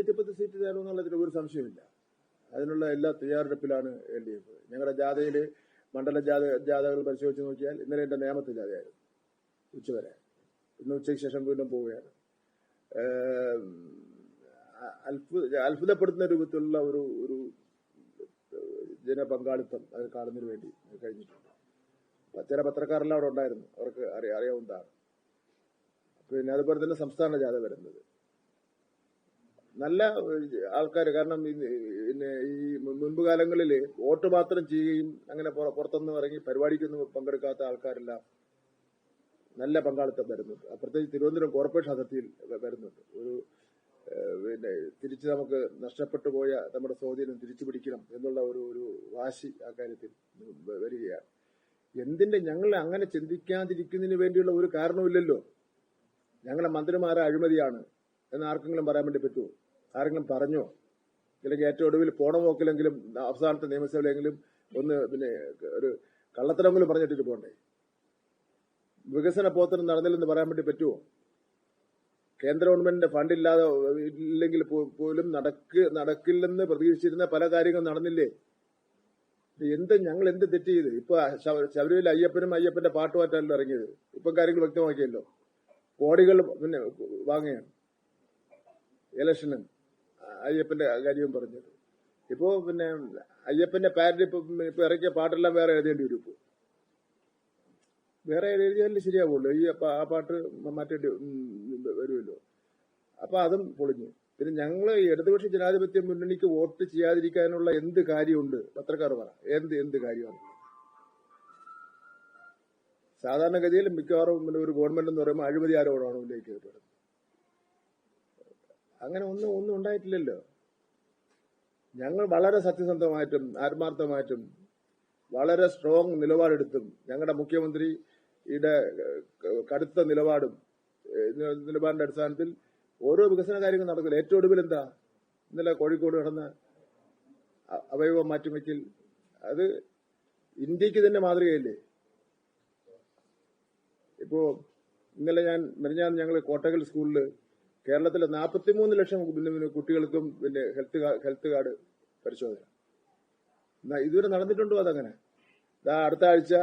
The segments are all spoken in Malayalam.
നൂറ്റിപ്പത്ത് സീറ്റ് തരുമെന്നുള്ളതിൽ ഒരു സംശയമില്ല. അതിനുള്ള എല്ലാ തയ്യാറെടുപ്പിലാണ് എൽ ഡി എഫ്. ഞങ്ങളുടെ ജാഥയിൽ മണ്ഡല ജാഥ ജാഥകൾ പരിശോധിച്ച് നോക്കിയാൽ ഇന്നലെ എന്റെ നേമത്തെ ജാഥയായിരുന്നു. ഉച്ചവരെ ഇന്ന് ഉച്ചയ്ക്ക് ശേഷം വീണ്ടും പോവുകയാണ്. അത്ഭുതപ്പെടുത്തുന്ന രൂപത്തിലുള്ള ഒരു ഒരു ജനപങ്കാളിത്തം അത് കാണുന്നതിന് വേണ്ടി കഴിഞ്ഞിട്ടുണ്ട്. ചില പത്രക്കാരെല്ലാം അവിടെ ഉണ്ടായിരുന്നു. അവർക്ക് അറിയാ അറിയാവുന്നതാണ്. പിന്നെ അതുപോലെ തന്നെ സംസ്ഥാന ജാഥ വരുന്നത്. നല്ല ആൾക്കാർ കാരണം പിന്നെ ഈ മുൻപ് കാലങ്ങളിൽ വോട്ട് മാത്രം ചെയ്യുകയും അങ്ങനെ പുറത്തൊന്നും ഇറങ്ങി പരിപാടിക്കൊന്നും പങ്കെടുക്കാത്ത ആൾക്കാരെല്ലാം നല്ല പങ്കാളിത്തം വരുന്നുണ്ട്. പ്രത്യേകിച്ച് തിരുവനന്തപുരം കോർപ്പറേഷൻ അതിർത്തിയിൽ വരുന്നുണ്ട്. ഒരു പിന്നെ തിരിച്ച് നമുക്ക് നഷ്ടപ്പെട്ടു പോയ നമ്മുടെ സ്വാധീനം തിരിച്ചു പിടിക്കണം എന്നുള്ള ഒരു ഒരു വാശി ആ കാര്യത്തിൽ വരികയാണ്. എന്തിന്റെ ഞങ്ങൾ അങ്ങനെ ചിന്തിക്കാതിരിക്കുന്നതിന് വേണ്ടിയുള്ള ഒരു കാരണവുമില്ലല്ലോ. ഞങ്ങളെ മന്ത്രിമാരെ അഴിമതിയാണ് എന്ന് ആർക്കെങ്കിലും പറയാൻ വേണ്ടി പറ്റുമോ? ആരെങ്കിലും പറഞ്ഞോ? അല്ലെങ്കിൽ ഏറ്റവും ഒടുവിൽ പോണ നോക്കിലെങ്കിലും അവസാനത്തെ നിയമസഭയിലെങ്കിലും ഒന്ന് പിന്നെ ഒരു കള്ളത്തരമെങ്കിലും പറഞ്ഞിട്ട് പോണ്ടേ? വികസന പ്രവർത്തനം നടന്നില്ലെന്ന് പറയാൻ വേണ്ടി പറ്റുമോ കേന്ദ്ര ഗവൺമെന്റിന്റെ ഫണ്ട് ഇല്ലാതെ ഇല്ലെങ്കിൽ പോലും നടക്ക് നടക്കില്ലെന്ന് പ്രതീക്ഷിച്ചിരുന്ന പല കാര്യങ്ങളും നടന്നില്ലേ? എന്ത് ഞങ്ങൾ എന്ത് തെറ്റ് ചെയ്ത്? ഇപ്പൊ ശബരിമല അയ്യപ്പനും അയ്യപ്പന്റെ പാട്ടുമാറ്റല്ലോ ഇറങ്ങിയത്? ഇപ്പം കാര്യങ്ങൾ വ്യക്തമാക്കിയല്ലോ. കോടികൾ പിന്നെ വാങ്ങുകയാണ്. ഇലക്ഷനും. അയ്യപ്പന്റെ കാര്യവും പറഞ്ഞത്. ഇപ്പോ പിന്നെ അയ്യപ്പന്റെ പാരഡി ഇപ്പൊ ഇറക്കിയ പാട്ടെല്ലാം വേറെ എഴുതേണ്ടി വരും ഇപ്പോ. വേറെ എഴുതിയാലും ശരിയാവുള്ളൂ. ഈ ആ പാട്ട് മാറ്റേണ്ടി വരുമല്ലോ. അപ്പൊ അതും പൊളിഞ്ഞു. പിന്നെ ഞങ്ങൾ ഇടതുപക്ഷ ജനാധിപത്യ മുന്നണിക്ക് വോട്ട് ചെയ്യാതിരിക്കാനുള്ള എന്ത് കാര്യമുണ്ട്? പത്രക്കാർ പറ. എന്ത് എന്ത് കാര്യമാണ്? സാധാരണഗതിയിൽ മിക്കവാറും ഒരു ഗവൺമെന്റ് എന്ന് പറയുമ്പോൾ അഴിമതി ആരോപണമാണ് ഉന്നയിക്കപ്പെടുന്നത്. അങ്ങനെ ഒന്നും ഒന്നും ഉണ്ടായിട്ടില്ലല്ലോ. ഞങ്ങൾ വളരെ സത്യസന്ധമായിട്ടും ആത്മാർത്ഥമായിട്ടും വളരെ സ്ട്രോങ് നിലപാടെടുത്തും ഞങ്ങളുടെ മുഖ്യമന്ത്രിയുടെ കടുത്ത നിലപാടും നിലപാടിന്റെ അടിസ്ഥാനത്തിൽ ഓരോ വികസന കാര്യങ്ങൾ നടക്കില്ല. ഏറ്റവും ഒടുവിൽ എന്താ? ഇന്നലെ കോഴിക്കോട് നടന്ന അവയവം അവയവ മാറ്റിവെക്കൽ. അത് ഇന്ത്യയ്ക്ക് തന്നെ മാതൃകയല്ലേ? ഇപ്പോ ഇന്നലെ ഞാൻ മെരിഞ്ഞാന്ന് ഞങ്ങൾ കോട്ടകൽ സ്കൂളിൽ കേരളത്തിലെ നാൽപ്പത്തിമൂന്ന് ലക്ഷം കുട്ടികൾക്കും പിന്നെ ഹെൽത്ത് ഹെൽത്ത് കാർഡ് പരിശോധന. ഇതുവരെ നടന്നിട്ടുണ്ടോ അതങ്ങനെ? അടുത്ത ആഴ്ച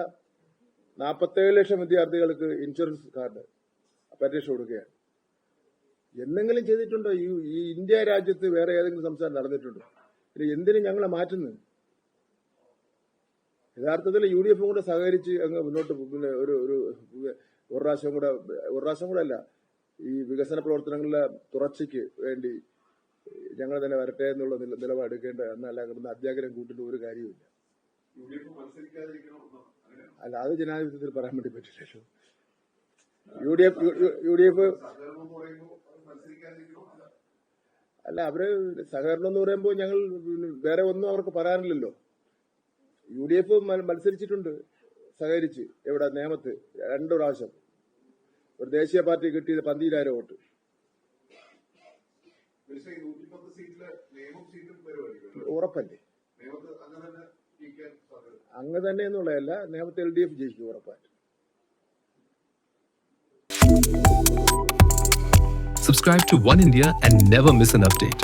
നാൽപ്പത്തേഴ് ലക്ഷം വിദ്യാർത്ഥികൾക്ക് ഇൻഷുറൻസ് കാർഡ് പരീക്ഷ കൊടുക്കുകയാണ്. എന്തെങ്കിലും ചെയ്തിട്ടുണ്ടോ? ഈ ഈ ഇന്ത്യ രാജ്യത്ത് വേറെ ഏതെങ്കിലും സംസ്ഥാനം നടന്നിട്ടുണ്ടോ? പിന്നെ എന്തിനു ഞങ്ങളെ മാറ്റുന്നു യഥാർത്ഥത്തിൽ യു ഡി എഫും കൂടെ സഹകരിച്ച് അങ്ങ് മുന്നോട്ട് പിന്നെ ഒരു ഒരു പ്രാവശ്യം കൂടെ ഒരു പ്രാവശ്യം കൂടെ അല്ല ഈ വികസന പ്രവർത്തനങ്ങളിലെ തുറച്ചയ്ക്ക് വേണ്ടി ഞങ്ങൾ തന്നെ വരട്ടെ എന്നുള്ള നില- നിലപാടെടുക്കേണ്ട എന്നല്ല കിടന്ന് അത്യാഗ്രഹം കൂട്ടിട്ട് ഒരു കാര്യമില്ല അങ്ങനെയാണോ? അല്ല അത് ജനാധിപത്യത്തിൽ പറയാൻ വേണ്ടി പറ്റില്ലല്ലോ. U D F U D F അല്ല. അല്ല അവർ സഹകരണം എന്ന് പറയുമ്പോൾ ഞങ്ങൾ വേറെ ഒന്നും അവർക്ക് പറയാനില്ലല്ലോ. യു ഡി എഫ് മത്സരിച്ചിട്ടുണ്ട് സഹകരിച്ച് എവിടെ നേമത്ത് രണ്ടു പ്രാവശ്യം. ഒരു ദേശീയ പാർട്ടി കിട്ടിയത് പന്തിയിലായിരം വോട്ട്. ഉറപ്പല്ലേ? അങ്ങ് തന്നെ എന്നുള്ളതല്ല നിയമത്തെ എൽ ഡി എഫ് ജയിക്കും ഉറപ്പായിട്ട്. Subscribe to One India and never miss an update.